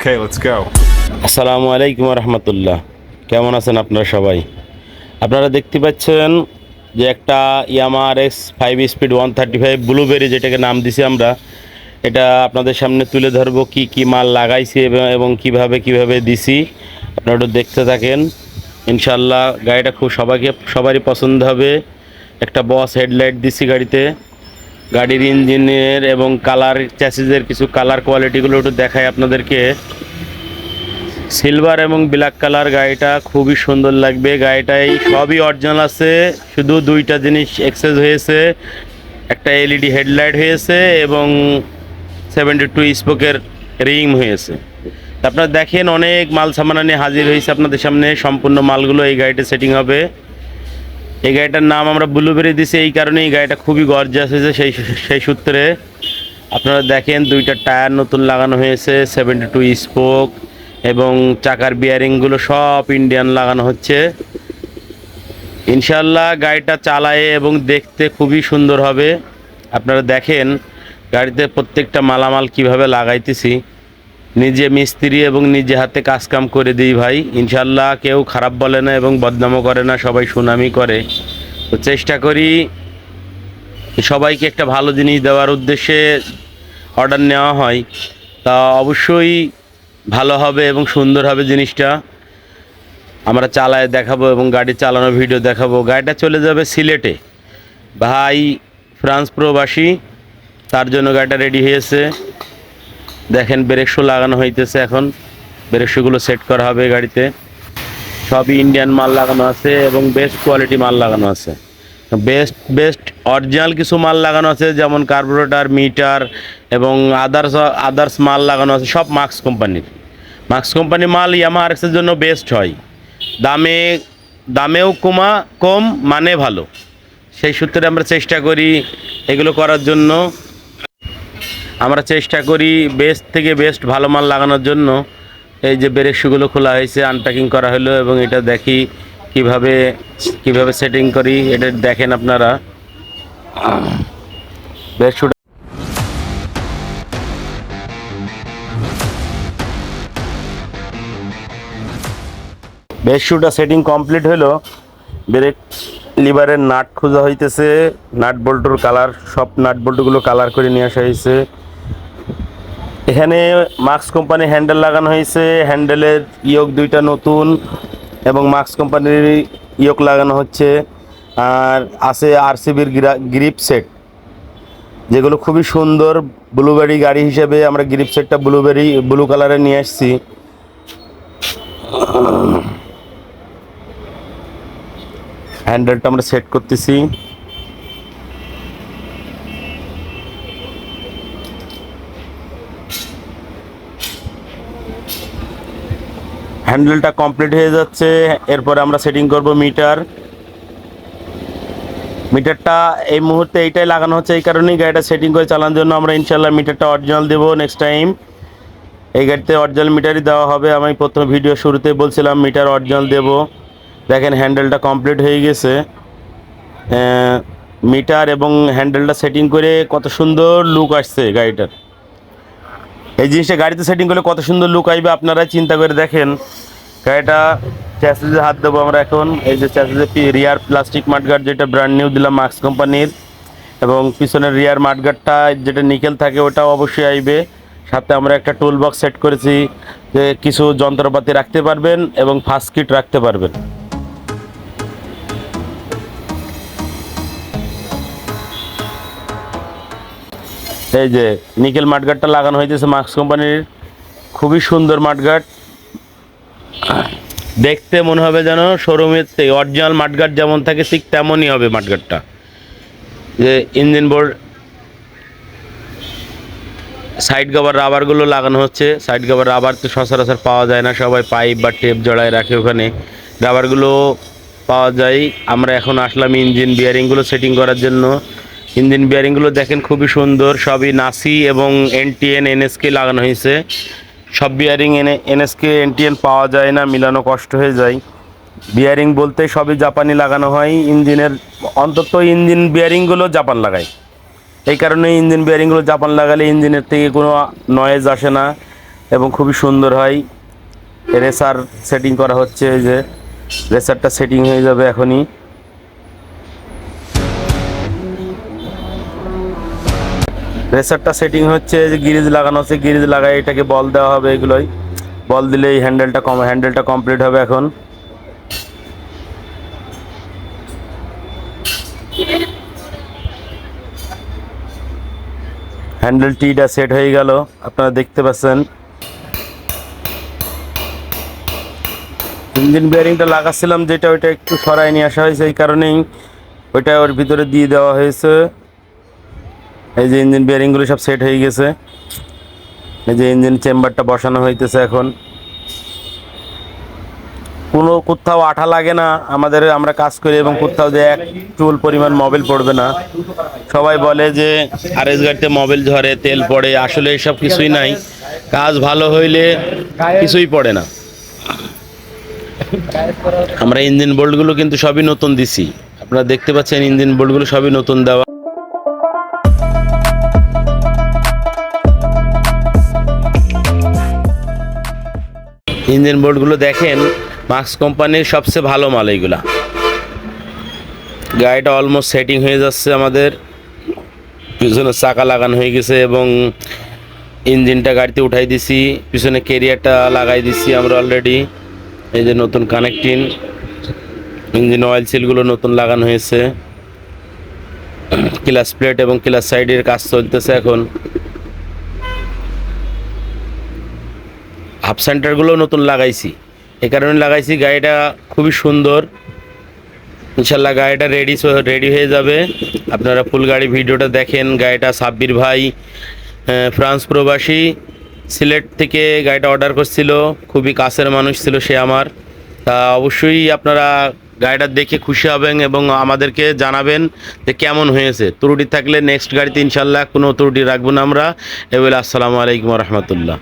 Okay, let's go. আসসালামু আলাইকুম রহমতুল্লাহ কেমন আছেন আপনারা সবাই? আপনারা দেখতে পাচ্ছেন যে একটা ইয়ামার X five speed one thirty five blueberry যেটাকে নাম দিছি আমরা এটা আপনাদের সামনে তুলে ধরবো কি কি মাল লাগাইছি এবং- কীভাবে কীভাবে দিছি। আপনারা একটু দেখতে থাকেন। ইনশাল্লাহ গাড়িটা খুব সবাইকে সবারই পছন্দ হবে। একটা বস হেডলাইট দিছি গাড়িতে। গাড়ির ইঞ্জিনের এবং কালার চ্যাসিসের কিছু কালার কোয়ালিটিগুলো একটু দেখাই আপনাদেরকে। সিলভার এবং ব্ল্যাক কালার গাড়িটা খুবই সুন্দর লাগবে। গাড়িটাই সবই অরিজিনাল আছে, শুধু দুইটা জিনিস এক্সেস হয়েছে। একটা এলইডি হেডলাইট হয়েছে এবং সেভেন্টি টু স্পোকের রিং হয়েছে। আপনারা দেখেন অনেক মাল সামানা নিয়ে হাজির হয়েছে আপনাদের সামনে। সম্পূর্ণ মালগুলো এই গাড়িতে সেটিং হবে। এই গাড়িটার নাম আমরা ব্লুবেরি দিছি, এই কারণে এই গাড়িটা খুবই গর্জাস হয়েছে। সেই সেই সূত্রে আপনারা দেখেন দুইটা টায়ার নতুন লাগানো হয়েছে সেভেন্টি টু স্পোক এবং চাকার বিয়ারিংগুলো সব ইন্ডিয়ান লাগানো হচ্ছে। ইনশাল্লাহ গাড়িটা চালায় এবং দেখতে খুবই সুন্দর হবে। আপনারা দেখেন গাড়িতে প্রত্যেকটা মালামাল কীভাবে লাগাইতেছি। নিজে মিস্ত্রি এবং নিজে হাতে কাজকাম করে দিই ভাই। ইনশাল্লাহ কেউ খারাপ বলে না এবং বদনামও করে না, সবাই সুনামি করে। তো চেষ্টা করি সবাইকে একটা ভালো জিনিস দেওয়ার উদ্দেশ্যে অর্ডার নেওয়া হয়। তা অবশ্যই ভালো হবে এবং সুন্দর হবে জিনিসটা। আমরা চালায় দেখাবো এবং গাড়ি চালানোর ভিডিও দেখাবো। গাড়িটা চলে যাবে সিলেটে। ভাই, ফ্রান্স প্রবাসী, তার জন্য গাড়িটা রেডি হয়েছে। দেখেন ব্রেক শু লাগানো হইতেছে এখন। ব্রেক শুগুলো সেট করা হবে গাড়িতে। সবই ইন্ডিয়ান মাল লাগানো আছে এবং বেস্ট কোয়ালিটি মাল লাগানো আছে। বেস্ট বেস্ট অরিজিনাল কিছু মাল লাগানো আছে, যেমন কার্বোরেটর মিটার এবং আদার্স আদার্স মাল লাগানো আছে, সব মাক্স কোম্পানির মাক্স কোম্পানির মাল ইয়ামা আরএক্সের জন্য বেস্ট হয়। দামে, দামেও কমা, কম মানে ভালো। সেই সূত্রে আমরা চেষ্টা করি এগুলো করার জন্য। আমরা চেষ্টা করি বেস্ট থেকে বেস্ট ভালো মাল লাগানোর জন্য। এই যে ব্রেক শুগুলো খোলা হয়েছে আনপ্যাকিং করা হলো এবং এটা দেখি কীভাবে কীভাবে সেটিং করি, এটা দেখেন আপনারা। ব্রেক শুটা সেটিং কমপ্লিট হলো। ব্রেক লিভারের নাট খোঁজা হইতেছে। নাট বল্টুর কালার সব নাট বল্টুগুলো কালার করে নিয়ে আসা হয়েছে এখানে মাক্স কোম্পানি হ্যান্ডেল লাগানো হয়েছে। হ্যান্ডেলের ইয়োক দুইটা নতুন এবং মাক্স কোম্পানির ইয়োগ লাগানো হচ্ছে। আর আছে আরসিবির গ্রিপ সেট, যেগুলো খুবই সুন্দর ব্লুবেরি গাড়ি হিসেবে আমরা গ্রিপ সেটটা ব্লুবেরি, ব্লু কালারে নিয়ে আসছি। হ্যান্ডেলটা আমরা সেট করতেছি। হ্যান্ডেলটা কমপ্লিট হয়ে যাচ্ছে। এরপরে আমরা সেটিং করব মিটার। মিটারটা এই মুহূর্তে এইটাই লাগানো হচ্ছে, এই কারণেই গাড়িটা সেটিং করে চালানোর জন্য আমরা ইনশাল্লাহ মিটারটা অরিজিনাল দেবো নেক্সট টাইম এই গাড়িতে অরিজিনাল মিটারই দেওয়া হবে। আমি প্রথম ভিডিও শুরুতে বলছিলাম মিটার অরিজিনাল দেবো। দেখেন হ্যান্ডেলটা কমপ্লিট হয়ে গেছে। মিটার এবং হ্যান্ডেলটা সেটিং করে কত সুন্দর লুক আসছে গাড়িটার। এই জিনিসটা গাড়িতে সেটিং করলে কত সুন্দর লুক আসবে আপনারা চিন্তা করে দেখেন। গাড়িটা চ্যাসিসে হাত দেবো আমরা এখন। এই যে চ্যাসিসে রিয়ার প্লাস্টিক মাঠগার্ড যেটা ব্র্যান্ড নিউ দিলাম মাক্স কোম্পানির এবং পিছনের রিয়ার মাঠগার্ডটা যেটা নিকেল থাকে, ওটাও অবশ্যই আসবে সাথে আমরা একটা টুল বক্স সেট করেছি যে কিছু যন্ত্রপাতি রাখতে পারবেন এবং ফার্স্ট কিট রাখতে পারবেন। এই যে নিকেল মাঠগার্ডটা লাগানো হয়েছে মাক্স কোম্পানির। খুবই সুন্দর মাঠগার্ড দেখতে মনে হবে যেন শোরুমের থেকে অরিজিনাল মাঠগার্ড যেমন থাকে, ঠিক তেমনই হবে মাঠগার্ডটা যে ইঞ্জিন বোর্ড সাইড কভার রাবারগুলো লাগানো হচ্ছে। সাইড কভার রাবার তো সচরাচর পাওয়া যায় না, সবাই পাইপ বা টেপ জড়ায় রাখে ওখানে। রাবারগুলো পাওয়া যায়। আমরা এখন আসলাম ইঞ্জিন বিয়ারিংগুলো সেটিং করার জন্য। ইঞ্জিন বিয়ারিংগুলো দেখেন খুবই সুন্দর, সবই নাসি এবং এনটিএন, এনএসকে লাগানো হয়েছে। সব বিয়ারিং এনে, এনএসকে, এনটিএন পাওয়া যায় না, মিলানো কষ্ট হয়ে যায়। বিয়ারিং বলতে সবই জাপানি লাগানো হয়, ইঞ্জিনের, অন্তত ইঞ্জিন বিয়ারিংগুলো জাপান লাগায়। এই কারণে ইঞ্জিন বিয়ারিংগুলো জাপান লাগালে ইঞ্জিনের থেকে কোনো নয়েজ আসে না এবং খুবই সুন্দর হয়। রেসার সেটিং করা হচ্ছে যে রেসারটা সেটিং হয়ে যাবে এখনই। রেসারটা সেটিং হচ্ছে যে গিরিজ লাগানো হচ্ছে গিরিজ লাগাই এটাকে বল দেওয়া হবে এগুলোই। বল দিলেই হ্যান্ডেলটা কম হ্যান্ডেলটা কমপ্লিট হবে এখন। হ্যান্ডেল টিটা সেট হয়ে গেল, আপনারা দেখতে পাচ্ছেন। ইঞ্জিন বিয়ারিংটা লাগাচ্ছিলাম যেটা ওইটা একটু সরাই নিয়ে আসা হয়েছে এই কারণেই ওইটা ওর ভিতরে দিয়ে দেওয়া হয়েছে। এই যে ইঞ্জিন বিয়ারিংগুলো সব সেট হয়ে গেছে। এই যে ইঞ্জিন চেম্বারটা বসানো হইতেছে এখন। কোনো কোথাও আঠা লাগে না, আমাদের আমরা কাজ করি এবং কোথাও যে এক চুল পরিমাণ মোবিল পড়বে না। সবাই বলে যে আরএস গাড়িতে মোবিল ঝরে, তেল পড়ে, আসলে এসব কিছুই নাই। কাজ ভালো হইলে কিছুই পড়ে না। আমরা ইঞ্জিন বোল্টগুলো কিন্তু সবই নতুন দিছি। আপনারা দেখতে পাচ্ছেন ইঞ্জিন বোল্টগুলো সবই নতুন দেওয়া। ইঞ্জিন বোর্ডগুলো দেখেন, মাক্স কোম্পানির সবচেয়ে ভালো মাল এইগুলা। গাড়িটা অলমোস্ট সেটিং হয়ে যাচ্ছে আমাদের। পিছনে চাকা লাগানো হয়ে গেছে এবং ইঞ্জিনটা গাড়িতে উঠাই দিছি, পিছনে কেরিয়ারটা লাগাই দিছি আমরা অলরেডি এই যে নতুন কানেক্টিং ইঞ্জিন অয়েল সিলগুলো নতুন লাগানো হয়েছে। ক্লাস প্লেট এবং ক্লাস সাইডের কাজ চলতেছে এখন। হাফ সেন্টারগুলো নতুন লাগাইছি। এ কারণে লাগাইছি, গাড়িটা খুবই সুন্দর। ইনশাল্লাহ গাড়িটা রেডি রেডি হয়ে যাবে। আপনারা ফুল গাড়ি ভিডিওটা দেখেন, গাড়িটা সাব্বির ভাই ফ্রান্স প্রবাসী। সিলেট থেকে গাড়িটা অর্ডার করছিল, খুবই কাছের মানুষ ছিল সে আমার। তা অবশ্যই আপনারা গাড়িটা দেখে খুশি হবেন এবং আমাদেরকে জানাবেন যে কেমন হয়েছে। ত্রুটি থাকলে নেক্সট গাড়িতে ইনশাল্লাহ কোনো ত্রুটি রাখব না আমরা। এবার আসসালামু আলাইকুম রহমতুল্লাহ।